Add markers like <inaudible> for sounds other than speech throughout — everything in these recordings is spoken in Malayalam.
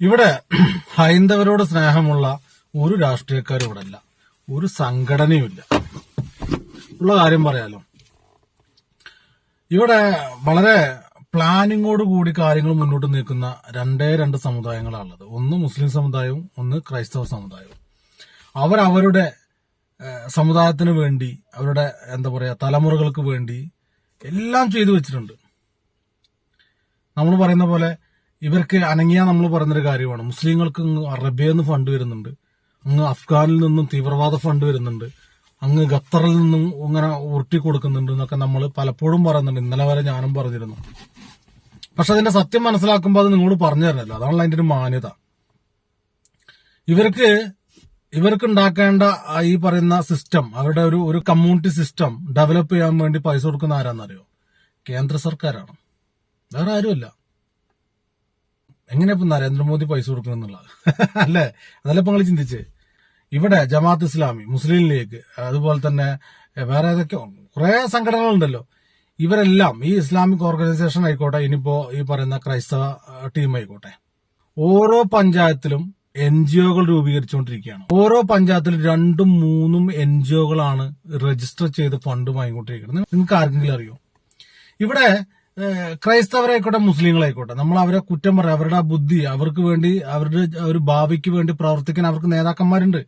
ഇവിടെ ഹൈന്ദവരോട് സ്നേഹമുള്ള ഒരു രാഷ്ട്രീയക്കാരും ഇവിടെ ഇല്ല ഒരു സംഘടനയുമില്ല. ഉള്ള കാര്യം പറയാലോ. ഇവിടെ വളരെ പ്ലാനിങ്ങോട് കൂടി കാര്യങ്ങൾ മുന്നോട്ട് നീക്കുന്ന രണ്ടേ രണ്ട് സമുദായങ്ങളാണുള്ളത്. ഒന്ന് മുസ്ലിം സമുദായവും ഒന്ന് ക്രൈസ്തവ സമുദായവും. അവരവരുടെ സമുദായത്തിന് വേണ്ടി അവരുടെ എന്താ പറയുക തലമുറകൾക്ക് വേണ്ടി എല്ലാം ചെയ്തു വെച്ചിട്ടുണ്ട്. നമ്മൾ പറയുന്ന പോലെ ഇവർക്ക് അനങ്ങിയ നമ്മൾ പറഞ്ഞൊരു കാര്യമാണ്. മുസ്ലിങ്ങൾക്ക് അറബിയിൽ നിന്ന് ഫണ്ട് വരുന്നുണ്ട്. അങ്ങ് അഫ്ഗാനിൽ നിന്നും തീവ്രവാദ ഫണ്ട് വരുന്നുണ്ട്. അങ്ങ് ഖത്തറിൽ നിന്നും ഇങ്ങനെ ഉരുട്ടി കൊടുക്കുന്നുണ്ട് എന്നൊക്കെ നമ്മൾ പലപ്പോഴും പറയുന്നുണ്ട്. ഇന്നലെ വരെ ഞാനും പറഞ്ഞിരുന്നു. പക്ഷെ അതിന്റെ സത്യം മനസ്സിലാക്കുമ്പോൾ അത് നിങ്ങളോട് പറഞ്ഞു തരുന്നില്ല അതാണല്ലോ അതിന്റെ ഒരു മാന്യത. ഇവർക്ക് ഇവർക്ക് ഉണ്ടാക്കേണ്ട ഈ പറയുന്ന സിസ്റ്റം അവരുടെ ഒരു ഒരു കമ്മ്യൂണിറ്റി സിസ്റ്റം ഡെവലപ്പ് ചെയ്യാൻ വേണ്ടി പൈസ കൊടുക്കുന്ന ആരാന്നറിയോ? കേന്ദ്ര സർക്കാരാണ്. വേറെ ആരുമല്ല. എങ്ങനെ ഇപ്പൊ നരേന്ദ്രമോദി പൈസ കൊടുക്കണം എന്നുള്ളത് അല്ലേ? അതല്ല ഇപ്പൊ നിങ്ങൾ ചിന്തിച്ച്? ഇവിടെ ജമാഅത്ത് ഇസ്ലാമി മുസ്ലിം ലീഗ് അതുപോലെ തന്നെ വേറെ ഏതൊക്കെ കുറെ സംഘടനകളുണ്ടല്ലോ. ഇവരെല്ലാം ഈ ഇസ്ലാമിക് ഓർഗനൈസേഷൻ ആയിക്കോട്ടെ ഇനിയിപ്പോ ഈ പറയുന്ന ക്രൈസ്തവ ടീം ആയിക്കോട്ടെ ഓരോ പഞ്ചായത്തിലും എൻ ജി ഒകൾ രൂപീകരിച്ചുകൊണ്ടിരിക്കുകയാണ്. ഓരോ പഞ്ചായത്തിലും രണ്ടും മൂന്നും എൻ ജി ഒകളാണ് രജിസ്റ്റർ ചെയ്ത് ഫണ്ട് വാങ്ങിക്കൊണ്ടിരിക്കുന്നത്. നിങ്ങൾക്ക് ആർക്കെങ്കിലും അറിയോ? ഇവിടെ ക്രൈസ്തവരായിക്കോട്ടെ മുസ്ലിങ്ങളായിക്കോട്ടെ നമ്മൾ അവരെ കുറ്റം പറയാം അവരുടെ ബുദ്ധി അവർക്ക് വേണ്ടി അവരുടെ ഒരു ഭാവിക്ക് വേണ്ടി പ്രവർത്തിക്കാൻ അവർക്ക് നേതാക്കന്മാരുണ്ട്.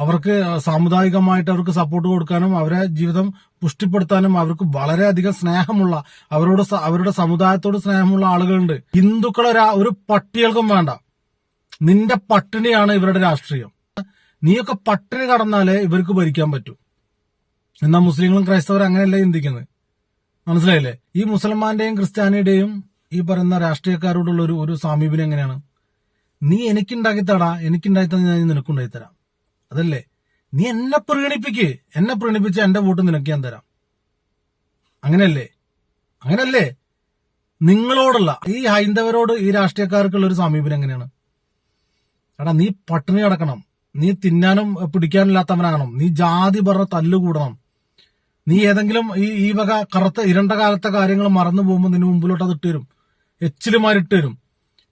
അവർക്ക് സാമുദായികമായിട്ട് അവർക്ക് സപ്പോർട്ട് കൊടുക്കാനും അവരെ ജീവിതം പുഷ്ടിപ്പെടുത്താനും അവർക്ക് വളരെയധികം സ്നേഹമുള്ള അവരോട് അവരുടെ സമുദായത്തോട് സ്നേഹമുള്ള ആളുകളുണ്ട്. ഹിന്ദുക്കളെ ഒരു- പട്ടികൾക്കും വേണ്ട. നിന്റെ പട്ടിണിയാണ് ഇവരുടെ രാഷ്ട്രീയം. നീയൊക്കെ പട്ടിണി കടന്നാലേ ഇവർക്ക് ഭരിക്കാൻ പറ്റൂ. എന്നാൽ മുസ്ലിങ്ങളും ക്രൈസ്തവരും അങ്ങനെയല്ല ചിന്തിക്കുന്നത്? മനസ്സിലായില്ലേ? ഈ മുസൽമാന്റെയും ക്രിസ്ത്യാനിയുടെയും ഈ പറയുന്ന രാഷ്ട്രീയക്കാരോടുള്ള ഒരു ഒരു സാമീപ്യം എങ്ങനെയാണ്? നീ എനിക്കുണ്ടാക്കി തടാ എനിക്കുണ്ടാക്കി തന്നെ ഞാൻ നിനക്കുണ്ടാക്കി തരാം അതല്ലേ? നീ എന്നെ പ്രീണിപ്പിക്ക് എന്നെ പ്രീണിപ്പിച്ച് എന്റെ വോട്ട് നിനക്ക് ഞാൻ തരാം. അങ്ങനെയല്ലേ? അങ്ങനല്ലേ? നിങ്ങളോടുള്ള ഈ ഹൈന്ദവരോട് ഈ രാഷ്ട്രീയക്കാർക്കുള്ള ഒരു സമീപനം എങ്ങനെയാണ്? എടാ നീ പട്ടിണി കിടക്കണം. നീ തിന്നാനും പിടിക്കാനില്ലാത്തവനാകണം. നീ ജാതി പറഞ്ഞ തല്ലുകൂടണം നീ ഏതെങ്കിലും ഈ ഈ വക കറുത്ത ഇരണ്ട കാലത്തെ കാര്യങ്ങൾ മറന്നു പോകുമ്പോൾ നിന്റെ മുമ്പിലോട്ട് അത് ഇട്ടുതരും. എച്ചിലുമാരിട്ട് തരും.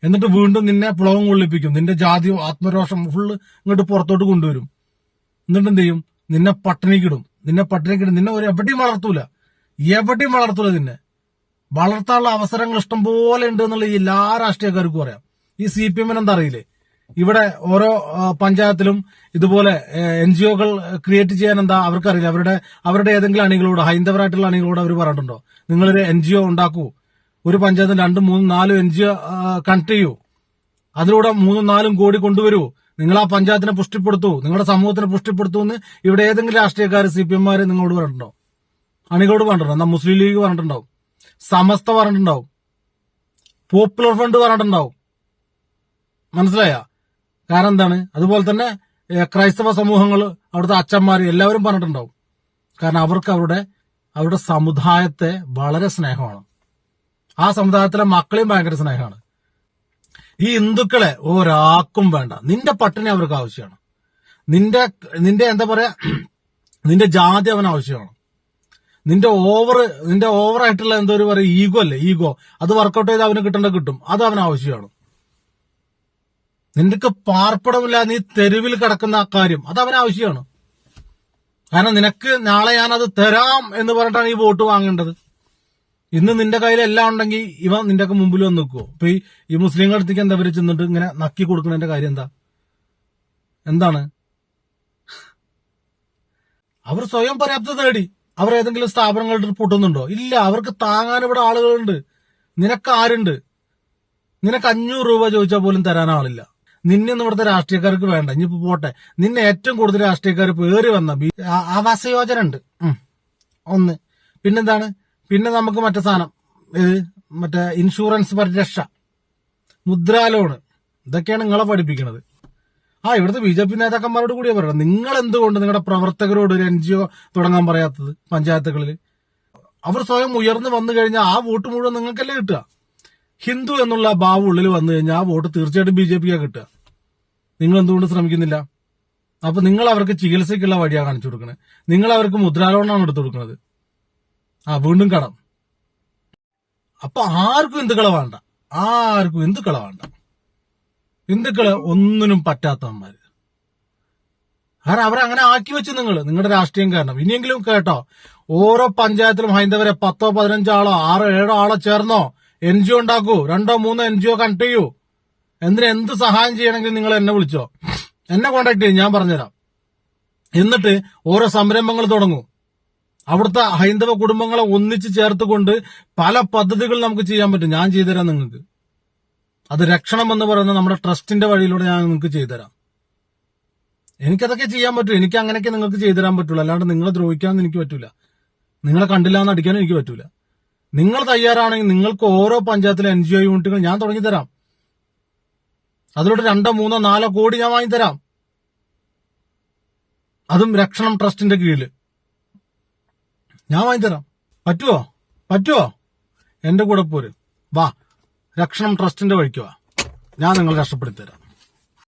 എന്നിട്ട് വീണ്ടും നിന്നെ പുളവും കൊള്ളിപ്പിക്കും. നിന്റെ ജാതി ആത്മരോഷം ഫുള്ള് ഇങ്ങോട്ട് പുറത്തോട്ട് കൊണ്ടുവരും. എന്നിട്ട് എന്ത് ചെയ്യും? നിന്നെ പട്ടിണിക്കിടും. നിന്നെ പട്ടിണിക്കിടും. നിന്നെ ഒരു എവിടെയും വളർത്തൂല. എവിടെയും വളർത്തൂല നിന്നെ. വളർത്താനുള്ള അവസരങ്ങൾ ഇഷ്ടം പോലെ ഉണ്ട് എന്നുള്ള എല്ലാ രാഷ്ട്രീയക്കാർക്കും അറിയാം. ഈ സി പി എമ്മിനെന്താ അറിയില്ലേ? ഇവിടെ ഓരോ പഞ്ചായത്തിലും ഇതുപോലെ എൻ ജി ഒകൾ ക്രിയേറ്റ് ചെയ്യാൻ എന്താ അവർക്കറിയില്ല. അവരുടെ അവരുടെ ഏതെങ്കിലും അണികളോട് ഹൈന്ദവരായിട്ടുള്ള അണികളോട് അവർ പറഞ്ഞിട്ടുണ്ടോ നിങ്ങളൊരു എൻ ജി ഒ ഉണ്ടാക്കൂ. ഒരു പഞ്ചായത്തിൽ രണ്ടും മൂന്നും നാലും എൻ ജി ഒ കണക്ട് ചെയ്യൂ. അതിലൂടെ മൂന്നും നാലും കോടി കൊണ്ടുവരൂ. നിങ്ങൾ ആ പഞ്ചായത്തിനെ പുഷ്ടിപ്പെടുത്തൂ. നിങ്ങളുടെ സമൂഹത്തിനെ പുഷ്ടിപ്പെടുത്തൂ എന്ന് ഇവിടെ ഏതെങ്കിലും രാഷ്ട്രീയക്കാർ സി പി എംമാര് നിങ്ങളോട് പറഞ്ഞിട്ടുണ്ടോ? അണികളോട് പറഞ്ഞിട്ടുണ്ടോ? എന്നാ മുസ്ലിം ലീഗ് പറഞ്ഞിട്ടുണ്ടാവും സമസ്ത പറഞ്ഞിട്ടുണ്ടാവും. പോപ്പുലർ ഫ്രണ്ട് പറഞ്ഞിട്ടുണ്ടാവും. മനസ്സിലായ? കാരണം എന്താണ്? അതുപോലെ തന്നെ ക്രൈസ്തവ സമൂഹങ്ങൾ അവിടുത്തെ അച്ഛന്മാർ എല്ലാവരും പറഞ്ഞിട്ടുണ്ടാവും. കാരണം അവർക്ക് അവരുടെ അവരുടെ സമുദായത്തെ വളരെ സ്നേഹമാണ്. ആ സമുദായത്തിലെ മക്കളെയും ഭയങ്കര സ്നേഹമാണ്. ഈ ഹിന്ദുക്കളെ ഒരാൾക്കും വേണ്ട. നിന്റെ പട്ടിണി അവർക്ക് ആവശ്യമാണ്. നിന്റെ നിന്റെ എന്താ പറയാ <clears throat> നിന്റെ ജാതി അവൻ ആവശ്യമാണ്. നിന്റെ ഓവർ നിന്റെ ഓവറായിട്ടുള്ള എന്തോ ഒരു പറയും ഈഗോ അല്ലേ? ഈഗോ. അത് വർക്കൗട്ട് ചെയ്ത് അവന് കിട്ടേണ്ട കിട്ടും. അത് അവൻ ആവശ്യമാണ്. നിനക്ക് പാർപ്പിടമില്ല നീ തെരുവിൽ കിടക്കുന്ന ആ കാര്യം. അത് അവൻ ആവശ്യമാണ്. കാരണം നിനക്ക് നാളെ ഞാനത് തരാം എന്ന് പറഞ്ഞിട്ടാണ് ഈ വോട്ട് വാങ്ങേണ്ടത്. ഇന്ന് നിന്റെ കയ്യിൽ എല്ലാം ഉണ്ടെങ്കിൽ ഇവ നിന്റെ ഒക്കെ മുമ്പിൽ വന്ന് നിൽക്കുവോ? ഇപ്പൊ ഈ ഈ മുസ്ലിങ്ങളുടെ അടുത്തേക്ക് എന്താ ഇവർ ചെന്നിട്ട് ഇങ്ങനെ നക്കി കൊടുക്കുന്നതിന്റെ കാര്യം എന്താ? എന്താണ്? അവർ സ്വയം പര്യാപ്തത നേടി അവർ ഏതെങ്കിലും സ്ഥാപനങ്ങളുടെ പൂട്ടുന്നുണ്ടോ? ഇല്ല അവർക്ക് താങ്ങാൻ ഇവിടെ ആളുകളുണ്ട്. നിനക്ക് ആരുണ്ട്? നിനക്ക് അഞ്ഞൂറ് രൂപ ചോദിച്ചാൽ പോലും തരാൻ ആളില്ല. നിന്നെ ഒന്നും ഇവിടുത്തെ രാഷ്ട്രീയക്കാർക്ക് വേണ്ട. ഇനിയിപ്പോ പോട്ടെ. നിന്നെ ഏറ്റവും കൂടുതൽ രാഷ്ട്രീയക്കാർ പേര് വന്ന ആവാസ യോജന ഉണ്ട്. ഒന്ന്. പിന്നെന്താണ്? പിന്നെ നമുക്ക് മറ്റേ സാധനം. മറ്റേ ഇൻഷുറൻസ് പരിരക്ഷ. മുദ്രാ ലോണ്. ഇതൊക്കെയാണ് നിങ്ങളെ പഠിപ്പിക്കുന്നത് ആ ഇവിടുത്തെ ബി ജെ പി നേതാക്കന്മാരോട് കൂടിയാ പറയുന്നത്. നിങ്ങൾ എന്തുകൊണ്ട് നിങ്ങളുടെ പ്രവർത്തകരോട് ഒരു എൻ ജി ഒ തുടങ്ങാൻ പറയാത്തത് പഞ്ചായത്തുകളിൽ അവർ സ്വയം ഉയർന്നു വന്നു കഴിഞ്ഞാൽ ആ വോട്ട് മുഴുവൻ നിങ്ങൾക്കല്ലേ കിട്ടുക. ഹിന്ദു എന്നുള്ള ഭാവം ഉള്ളിൽ വന്നു കഴിഞ്ഞാൽ ആ വോട്ട് തീർച്ചയായിട്ടും ബി ജെ പിക്കാ കിട്ടുക. നിങ്ങൾ എന്തുകൊണ്ട് ശ്രമിക്കുന്നില്ല? അപ്പൊ നിങ്ങൾ അവർക്ക് ചികിത്സയ്ക്കുള്ള വഴിയാണ് കാണിച്ചു കൊടുക്കുന്നത് നിങ്ങൾ അവർക്ക് മുദ്രാലോണാണ് എടുത്തു കൊടുക്കുന്നത് ആ വീണ്ടും കടം. അപ്പൊ ആർക്കും ഹിന്ദുക്കളെ വേണ്ട. ആർക്കും ഹിന്ദുക്കളെ വേണ്ട. ഹിന്ദുക്കൾ ഒന്നിനും പറ്റാത്തവന്മാര്. കാരണം അവരെ അങ്ങനെ ആക്കി വെച്ചു നിങ്ങൾ നിങ്ങളുടെ രാഷ്ട്രീയം കാരണം. ഇനിയെങ്കിലും കേട്ടോ ഓരോ പഞ്ചായത്തിലും ഹൈന്ദവരെ പത്തോ പതിനഞ്ചോ ആളോ ആറോ ഏഴോ ആളോ ചേർന്നോ എൻ ജി ഒ ഉണ്ടാക്കൂ. രണ്ടോ മൂന്നോ എൻ ജി ഒ കണക്ട് ചെയ്യൂ. എന്തിന് എന്ത് സഹായം ചെയ്യണമെങ്കിലും നിങ്ങൾ എന്നെ വിളിച്ചോ? എന്നെ കോണ്ടാക്ട് ചെയ്യും ഞാൻ പറഞ്ഞുതരാം. എന്നിട്ട് ഓരോ സംരംഭങ്ങൾ തുടങ്ങും. അവിടുത്തെ ഹൈന്ദവ കുടുംബങ്ങളെ ഒന്നിച്ച് ചേർത്തുകൊണ്ട് പല പദ്ധതികൾ നമുക്ക് ചെയ്യാൻ പറ്റും. ഞാൻ ചെയ്തുതരാം നിങ്ങൾക്ക്. അത് രക്ഷണം എന്ന് പറയുന്ന നമ്മുടെ ട്രസ്റ്റിന്റെ വഴിയിലൂടെ ഞാൻ നിങ്ങൾക്ക് ചെയ്തുതരാം. എനിക്കതൊക്കെ ചെയ്യാൻ പറ്റും. എനിക്ക് അങ്ങനെയൊക്കെ നിങ്ങൾക്ക് ചെയ്തു ചെയ്തുതരാൻ പറ്റുള്ളൂ അല്ലാണ്ട് നിങ്ങളെ ദ്രോഹിക്കാമെന്ന് എനിക്ക് പറ്റൂല. നിങ്ങളെ കണ്ടില്ല എന്ന് അടിക്കാനും എനിക്ക് പറ്റൂല. നിങ്ങൾ തയ്യാറാണെങ്കിൽ നിങ്ങൾക്ക് ഓരോ പഞ്ചായത്തിലെ എൻ ജി ഒ യൂണിറ്റുകൾ ഞാൻ തുടങ്ങി തരാം അതിലൂടെ രണ്ടോ മൂന്നോ നാലോ കോടി ഞാൻ വാങ്ങിത്തരാം. അതും രക്ഷണം ട്രസ്റ്റിന്റെ കീഴിൽ ഞാൻ വാങ്ങിത്തരാം. പറ്റുമോ പറ്റുമോ എന്റെ കൂടെ പോര്. വാ രക്ഷണം ട്രസ്റ്റിന്റെ വഴിക്ക് വാ. ഞാൻ നിങ്ങൾ രക്ഷപ്പെടുത്തി തരാം